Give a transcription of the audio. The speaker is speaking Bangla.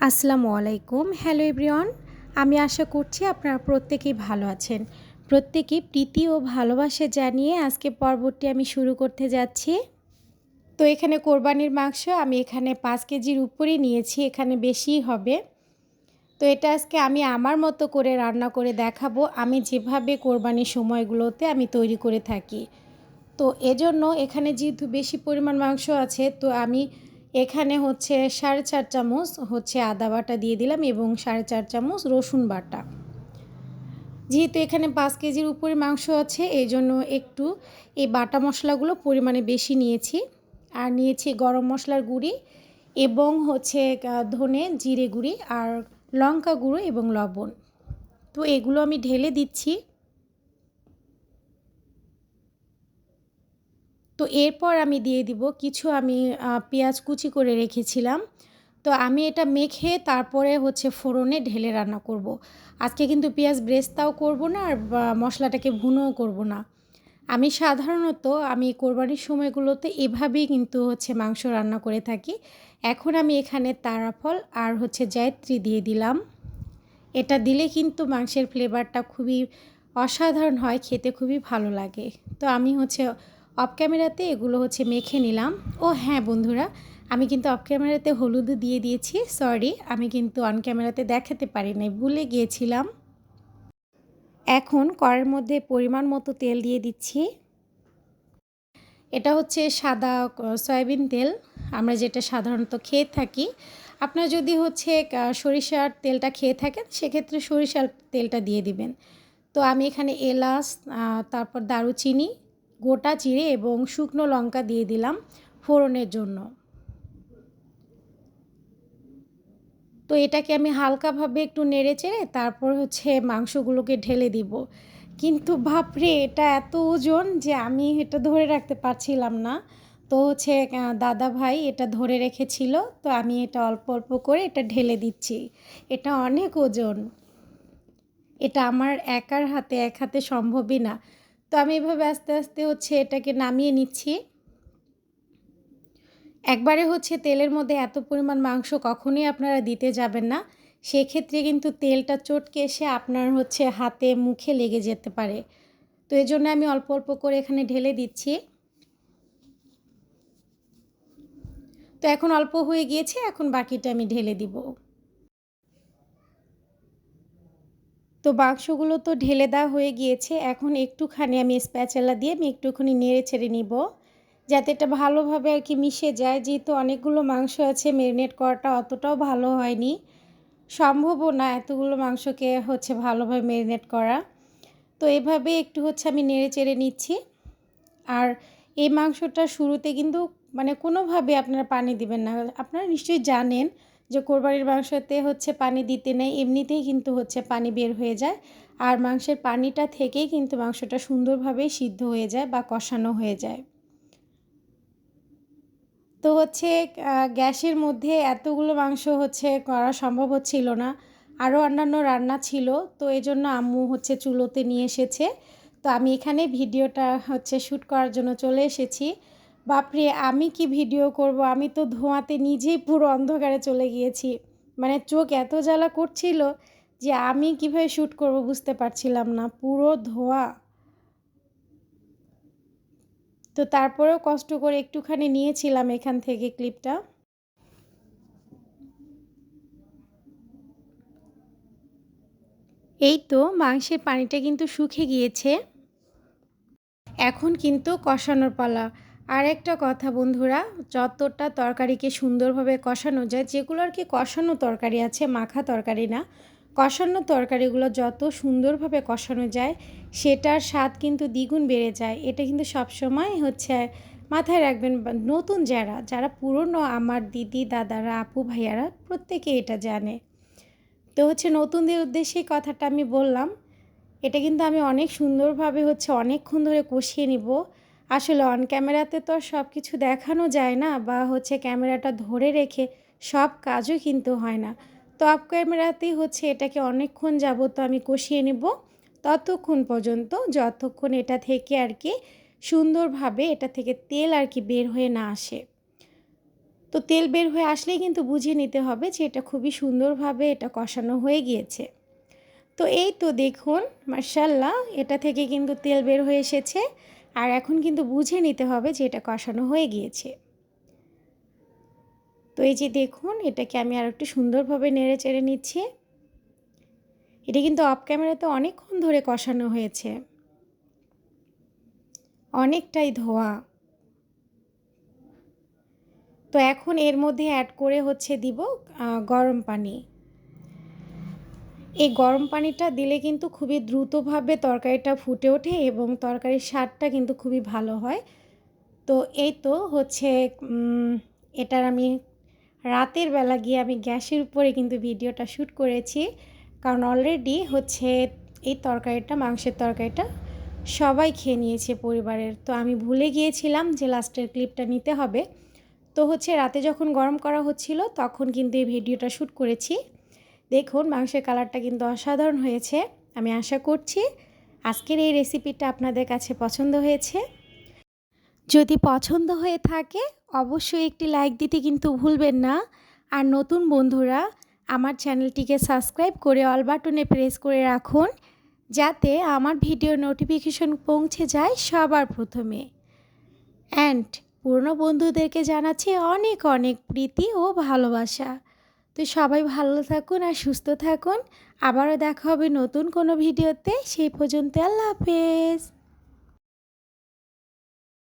আসসালামু আলাইকুম। হ্যালো এভরিওয়ান, আমি আশা করছি আপনারা প্রত্যেকেই ভালো আছেন। প্রত্যেকেই প্রীতি ও ভালোবাসা জানিয়ে আজকে পর্বটি আমি শুরু করতে যাচ্ছি। তো এখানে কোরবানির মাংস, আমি এখানে পাঁচ কেজির উপরেই নিয়েছি, এখানে বেশি হবে। তো এটা আজকে আমি আমার মতো করে রান্না করে দেখাবো। আমি যেভাবে কোরবানির সময়গুলোতে আমি তৈরি করে থাকি। তো এজন্য এখানে যেহেতু বেশি পরিমাণ মাংস আছে, তো আমি এখানে হচ্ছে সাড়ে চার চামচ হচ্ছে আদা বাটা দিয়ে দিলাম এবং সাড়ে চার চামচ রসুন বাটা। যেহেতু এখানে পাঁচ কেজির উপরে মাংস আছে, এই জন্য একটু এই বাটা মশলাগুলো পরিমাণে বেশি নিয়েছি। আর নিয়েছি গরম মশলার গুঁড়ি এবং হচ্ছে ধনে জিরে গুঁড়ি আর লঙ্কা গুঁড়ো এবং লবণ। তো এগুলো আমি ঢেলে দিচ্ছি। তো এরপর আমি দিয়ে দিব কিছু আমি পেঁয়াজ কুচি করে রেখেছিলাম। তো আমি এটা মেখে তারপরে হচ্ছে ফোড়নে ঢেলে রান্না করব। আজকে কিন্তু পেঁয়াজ ব্রেস্তাও করব না আর মশলাটাকে ভুনোও করব না। আমি সাধারণত আমি কোরবানির সময়গুলোতে এভাবেই কিন্তু হচ্ছে মাংস রান্না করে থাকি। এখন আমি এখানে তারাফল আর হচ্ছে জায়ত্রী দিয়ে দিলাম। এটা দিলে কিন্তু মাংসের ফ্লেভারটা খুবই অসাধারণ হয়, খেতে খুবই ভালো লাগে। তো আমি হচ্ছে অফ ক্যামেরাতে এগুলো হচ্ছে মেখে নিলাম। ও হ্যাঁ বন্ধুরা, আমি কিন্তু অফ ক্যামেরাতে হলুদ দিয়ে দিয়েছি, সরি, আমি কিন্তু অন ক্যামেরাতে দেখাতে পারি নাই, ভুলে গিয়েছিলাম। এখন কড়ের মধ্যে পরিমাণ মতো তেল দিয়ে দিচ্ছি। এটা হচ্ছে সাদা সয়াবিন তেল, আমরা যেটা সাধারণত খেয়ে থাকি। আপনার যদি হচ্ছে সরিষার তেলটা খেয়ে থাকেন, সেক্ষেত্রে সরিষার তেলটা দিয়ে দিবেন। তো আমি এখানে এলাচ তারপর দারুচিনি গোটা চিড়ে এবং শুকনো লঙ্কা দিয়ে দিলাম ফোড়নের জন্য। তো এটাকে আমি হালকাভাবে একটু নেড়ে চেড়ে তারপর হচ্ছে মাংসগুলোকে ঢেলে দিব। কিন্তু বাপরে, এটা এত ওজন যে আমি এটা ধরে রাখতে পারছিলাম না। তো হচ্ছে দাদা ভাই এটা ধরে রেখেছিল, তো আমি এটা অল্প অল্প করে এটা ঢেলে দিচ্ছি। এটা অনেক ওজন। এটা আমার একার হাতে, এক হাতে সম্ভবই না। আমি এভাবে আস্তে আস্তে হচ্ছে এটাকে নামিয়ে নিচ্ছি। একবারে হচ্ছে তেলের মধ্যে এত পরিমাণ মাংস কখনোই আপনারা দিতে যাবেন না। সেক্ষেত্রে কিন্তু তেলটা চটকে এসে আপনার হচ্ছে হাতে মুখে লেগে যেতে পারে। তো এই জন্য আমি অল্প অল্প করে এখানে ঢেলে দিচ্ছি। তো এখন অল্প হয়ে গিয়েছে, এখন বাকিটা আমি ঢেলে দিব। তো বাক্সগুলো তো ঢেলে দেওয়া হয়ে গিয়েছে। এখন একটুখানি আমি স্প্যাচেলা দিয়ে আমি একটুখানি নেড়ে ছেড়ে নিব। যাতে এটা ভালোভাবে আর কি মিশে যায়। যেহেতু অনেকগুলো মাংস আছে, ম্যারিনেট করাটা অতটাও ভালো হয়নি। সম্ভবও না এতগুলো মাংসকে হচ্ছে ভালোভাবে ম্যারিনেট করা। তো এভাবে একটু হচ্ছে আমি নেড়ে চেড়ে নিচ্ছি। আর এই মাংসটা শুরুতে কিন্তু মানে কোনোভাবে আপনারা পানি দিবেন না। আপনারা নিশ্চয়ই জানেন যে কোরবানির মাংসতে হচ্ছে পানি দিতে নেই, এমনিতেই কিন্তু হচ্ছে পানি বের হয়ে যায়। আর মাংসের পানিটা থেকেই কিন্তু মাংসটা সুন্দরভাবে সিদ্ধ হয়ে যায় বা কষানো হয়ে যায়। তো হচ্ছে গ্যাসের মধ্যে এতগুলো মাংস হচ্ছে করা সম্ভব হচ্ছিল না। আরও অন্যান্য রান্না ছিল, তো এই জন্য আম্মু হচ্ছে চুলোতে নিয়ে এসেছে। তো আমি এখানে ভিডিওটা হচ্ছে শ্যুট করার জন্য চলে এসেছি। বাপরে, আমি কি ভিডিও করব? আমি তো ধোঁয়াতে নিজেই পুরো অন্ধকারে চলে গিয়েছি। মানে চোখ এত জ্বালা করছিল যে আমি কীভাবে শ্যুট করব বুঝতে পারছিলাম না। পুরো ধোঁয়া। তো তারপরেও কষ্ট করে একটুখানি নিয়েছিলাম এখান থেকে ক্লিপটা। এই তো মাংসের পানিটা কিন্তু শুকে গিয়েছে। এখন কিন্তু কষানোর পালা। আর একটা কথা বন্ধুরা, যতটা তরকারিকে সুন্দরভাবে কষানো যায় যেগুলো আর কি কষানো তরকারি আছে, মাখা তরকারি না, কষানো তরকারিগুলো যত সুন্দরভাবে কষানো যায়, সেটার স্বাদ কিন্তু দ্বিগুণ বেড়ে যায়। এটা কিন্তু সবসময় হচ্ছে মাথায় রাখবেন নতুন যারা যারা পুরনো আমার দিদি, দাদারা, আপু, ভাইয়ারা, প্রত্যেকে এটা জানে। তো হচ্ছে নতুনদের উদ্দেশ্যে কথাটা আমি বললাম, এটা কিন্তু আমি অনেক সুন্দরভাবে হচ্ছে অনেকক্ষণ ধরে কষিয়ে নিব। আসলে অন ক্যামেরাতে তো সব কিছু দেখানো যায় না বা হচ্ছে ক্যামেরাটা ধরে রেখে সব কাজও কিন্তু হয় না। তো আপ ক্যামেরাতেই হচ্ছে এটাকে অনেকক্ষণ তো আমি কষিয়ে নেব। ততক্ষণ পর্যন্ত যতক্ষণ এটা থেকে আর কি সুন্দরভাবে এটা থেকে তেল আর কি বের হয়ে না আসে। তো তেল বের হয়ে আসলেই কিন্তু বুঝে নিতে হবে যে এটা খুবই সুন্দরভাবে এটা কষানো হয়ে গিয়েছে। তো এই তো দেখুন মার্শাল্লাহ এটা থেকে কিন্তু তেল বের হয়ে এসেছে। আর এখন কিন্তু বুঝে নিতে হবে যে এটা কষানো হয়ে গিয়েছে। তো এই যে দেখুন, এটাকে আমি আর একটু সুন্দরভাবে নেড়ে চেড়ে নিচ্ছি। এটা কিন্তু অফ ক্যামেরাতে অনেকক্ষণ ধরে কষানো হয়েছে। অনেকটাই ধোয়া। তো এখন এর মধ্যে অ্যাড করে হচ্ছে দিব গরম পানি। এই গরম পানিটা দিলে কিন্তু খুবই দ্রুতভাবে তরকারিটা ফুটে ওঠে এবং তরকারির স্বাদটা কিন্তু খুবই ভালো হয়। তো এই তো হচ্ছে এটার আমি রাতের বেলা গিয়ে আমি গ্যাসের উপরে কিন্তু ভিডিওটা শ্যুট করেছি। কারণ অলরেডি হচ্ছে এই তরকারিটা, মাংসের তরকারিটা সবাই খেয়ে নিয়েছে পরিবারের। তো আমি ভুলে গিয়েছিলাম যে লাস্টের ক্লিপটা নিতে হবে। তো হচ্ছে রাতে যখন গরম করা হচ্ছিল তখন কিন্তু এই ভিডিওটা শ্যুট করেছি। দেখুন, মাংসের কালারটা কিন্তু অসাধারণ হয়েছে। আমি আশা করছি আজকের এই রেসিপিটা আপনাদের কাছে পছন্দ হয়েছে। যদি পছন্দ হয়ে থাকে, অবশ্যই একটি লাইক দিতে কিন্তু ভুলবেন না। আর নতুন বন্ধুরা, আমার চ্যানেলটিকে সাবস্ক্রাইব করে অল বাটনে প্রেস করে রাখুন, যাতে আমার ভিডিও নোটিফিকেশন পৌঁছে যায় সবার প্রথমে। অ্যান্ড পুরনো বন্ধুদেরকে জানাচ্ছি অনেক অনেক প্রীতি ও ভালোবাসা। তো সবাই ভালো থাকুন আর সুস্থ থাকুন। আবারও দেখা হবে নতুন কোনো ভিডিওতে। সেই পর্যন্ত আল্লাহ হাফেজ।